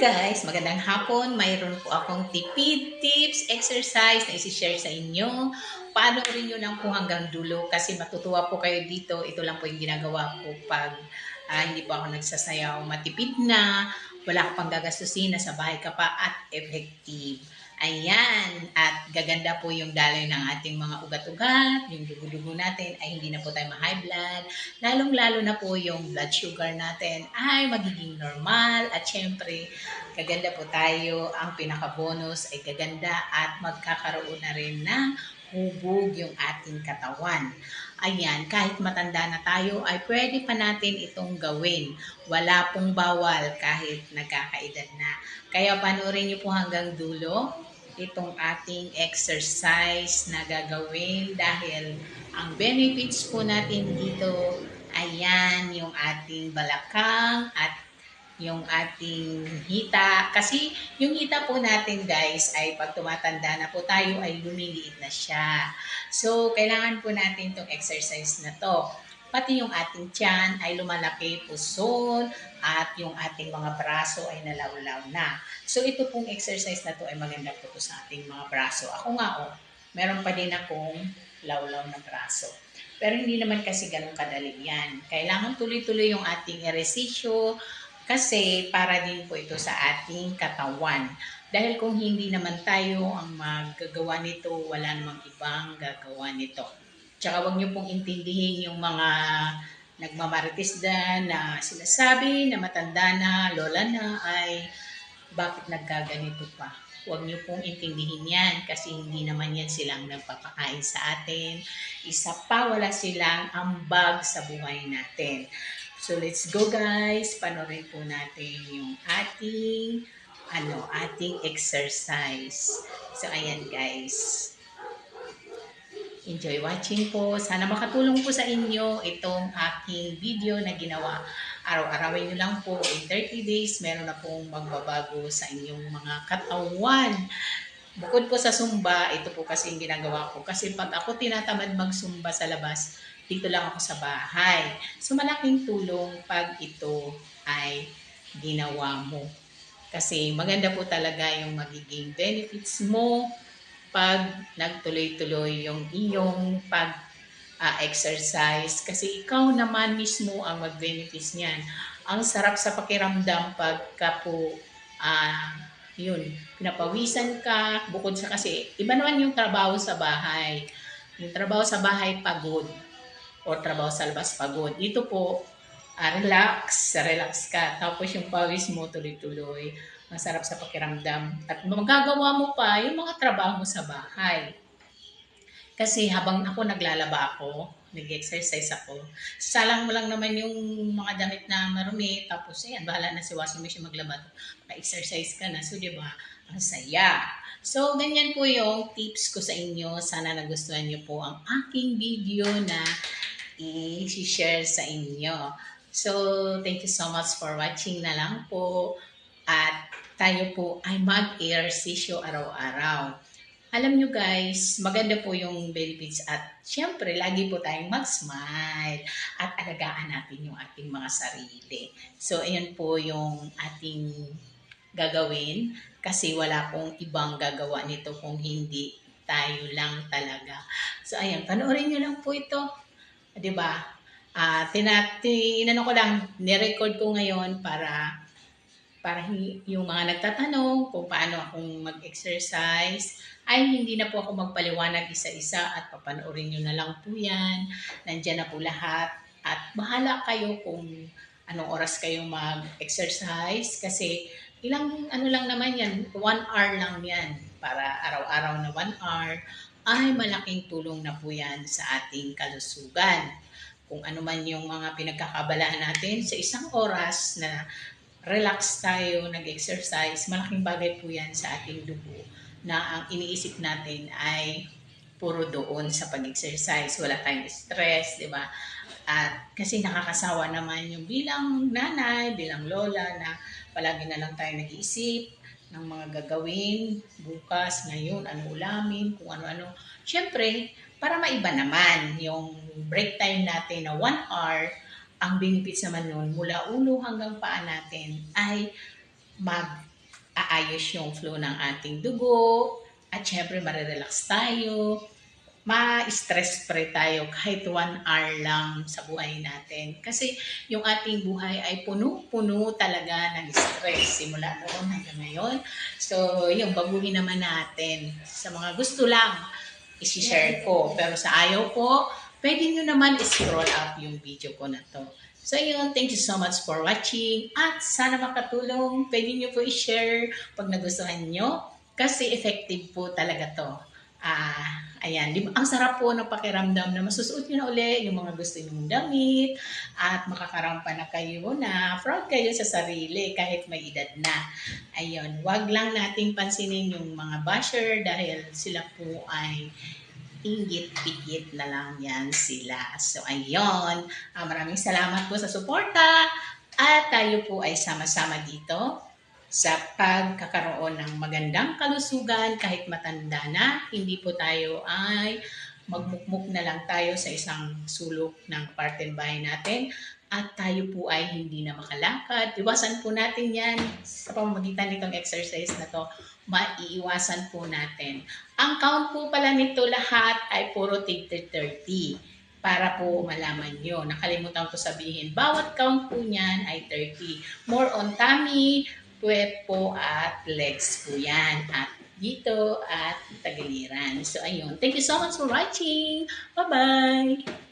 guys, magandang hapon. Mayroon po akong tipid tips, exercise na isi-share sa inyo. Panoorin nyo lang po hanggang dulo kasi matutuwa po kayo dito. Ito lang po yung ginagawa ko pag uh, hindi po ako nagsasayaw. Matipid na, wala ka pang gagastusin, nasa bahay ka pa at effective. Ayan, at gaganda po yung daloy ng ating mga ugat-ugat, yung dugo-dugo natin ay hindi na po tayo ma-high blood, lalong-lalo na po yung blood sugar natin ay magiging normal at syempre gaganda po tayo, ang pinaka-bonus ay gaganda at magkakaroon na rin ng hubog yung ating katawan. Ayan, kahit matanda na tayo, ay pwede pa natin itong gawin. Wala pong bawal kahit nagkakaedad na. Kaya panoorin niyo po hanggang dulo itong ating exercise na gagawin dahil ang benefits po natin dito ayan yung ating balakang at yung ating hita. Kasi yung hita po natin guys ay pag tumatanda na po tayo ay lumiliit na siya. So kailangan po natin itong exercise na to pati yung ating tiyan ay lumalaki, puson, at yung ating mga braso ay nalawlaw na. So ito pong exercise na to ay maganda po to sa ating mga braso. Ako nga oh, meron pa din akong lawlaw na braso. Pero hindi naman kasi ganun kadali yan. Kailangan tuloy-tuloy yung ating eresisyo kasi para din po ito sa ating katawan. Dahil kung hindi naman tayo ang maggagawa nito, wala namang ibang gagawa nito. Tsaka wag niyo pong intindihin yung mga nagmamarites na na sinasabi na matanda na, lola na ay bakit nagkaganito pa. Huwag niyo pong intindihin yan kasi hindi naman yan silang nagpapakain sa atin. Isa pa, wala silang ambag sa buhay natin. So let's go guys. Panorin po natin yung ating ano, ating exercise. So ayan guys. Enjoy watching po. Sana makatulong po sa inyo itong aking video na ginawa. Araw-arawin nyo lang po. In 30 days, meron na pong magbabago sa inyong mga katawan. Bukod po sa sumba, ito po kasi yung ginagawa ko. Kasi pag ako tinatamad magsumba sa labas, dito lang ako sa bahay. So malaking tulong pag ito ay ginawa mo. Kasi maganda po talaga yung magiging benefits mo pag nagtuloy-tuloy yung iyong pag uh, exercise kasi ikaw naman mismo ang mag-benefits niyan. Ang sarap sa pakiramdam pagka po uh, yun, pinapawisan ka, bukod sa kasi, iba naman yung trabaho sa bahay. Yung trabaho sa bahay, pagod. O trabaho sa labas, pagod. Dito po, uh, relax, relax ka. Tapos yung pawis mo tuloy-tuloy masarap sa pakiramdam. At magagawa mo pa yung mga trabaho mo sa bahay. Kasi habang ako naglalaba ako, nag-exercise ako, salang mo lang naman yung mga damit na marumi, tapos ayan, bahala na si washing machine maglaba. Pa-exercise ka na. So, di ba? Ang saya. So, ganyan po yung tips ko sa inyo. Sana nagustuhan niyo po ang aking video na i-share sa inyo. So, thank you so much for watching na lang po. At tayo po ay mag-ehersisyo araw-araw. Alam nyo guys, maganda po yung benefits at syempre, lagi po tayong mag-smile at alagaan natin yung ating mga sarili. So, ayan po yung ating gagawin kasi wala pong ibang gagawa nito kung hindi tayo lang talaga. So, ayan, panoorin nyo lang po ito. ba? Diba? Uh, inano ko lang, nirecord ko ngayon para para yung mga nagtatanong kung paano akong mag-exercise, ay hindi na po ako magpaliwanag isa-isa at papanoorin nyo na lang po yan. Nandyan na po lahat. At bahala kayo kung anong oras kayo mag-exercise kasi ilang ano lang naman yan, one hour lang yan para araw-araw na one hour ay malaking tulong na po yan sa ating kalusugan. Kung ano man yung mga pinagkakabalaan natin sa isang oras na relax tayo, nag-exercise, malaking bagay po yan sa ating dugo na ang iniisip natin ay puro doon sa pag-exercise. Wala tayong stress, di ba? At kasi nakakasawa naman yung bilang nanay, bilang lola na palagi na lang tayo nag-iisip ng mga gagawin bukas, ngayon, ano ulamin, kung ano-ano. Siyempre, para maiba naman yung break time natin na one hour, ang benefits naman nun, mula ulo hanggang paa natin, ay mag aayos yung flow ng ating dugo, at syempre marirelax tayo, ma-stress free tayo kahit one hour lang sa buhay natin. Kasi yung ating buhay ay puno-puno talaga ng stress simula noon hanggang ngayon. So, yung baguhin naman natin sa mga gusto lang, isi-share ko. Pero sa ayaw ko, pwede nyo naman scroll up yung video ko na to. So yun, thank you so much for watching at sana makatulong. Pwede nyo po i-share pag nagustuhan nyo kasi effective po talaga to. Ah, ayan, di ba? ang sarap po ng pakiramdam na masusuot nyo na uli yung mga gusto nyong damit at makakarampa na kayo na proud kayo sa sarili kahit may edad na. Ayun, wag lang nating pansinin yung mga basher dahil sila po ay inggit-pikit na lang yan sila. So, ayun. Ah, maraming salamat po sa suporta at tayo po ay sama-sama dito sa pagkakaroon ng magandang kalusugan kahit matanda na. Hindi po tayo ay magmukmuk na lang tayo sa isang sulok ng parten bahay natin at tayo po ay hindi na makalakad. Iwasan po natin yan sa pamamagitan nitong exercise na to. Maiiwasan po natin. Ang count po pala nito lahat ay puro tig 30 para po malaman nyo. Nakalimutan ko sabihin, bawat count po niyan ay 30. More on tummy, puwet po at legs po yan. At dito at tagiliran. So, ayun. Thank you so much for watching. Bye-bye!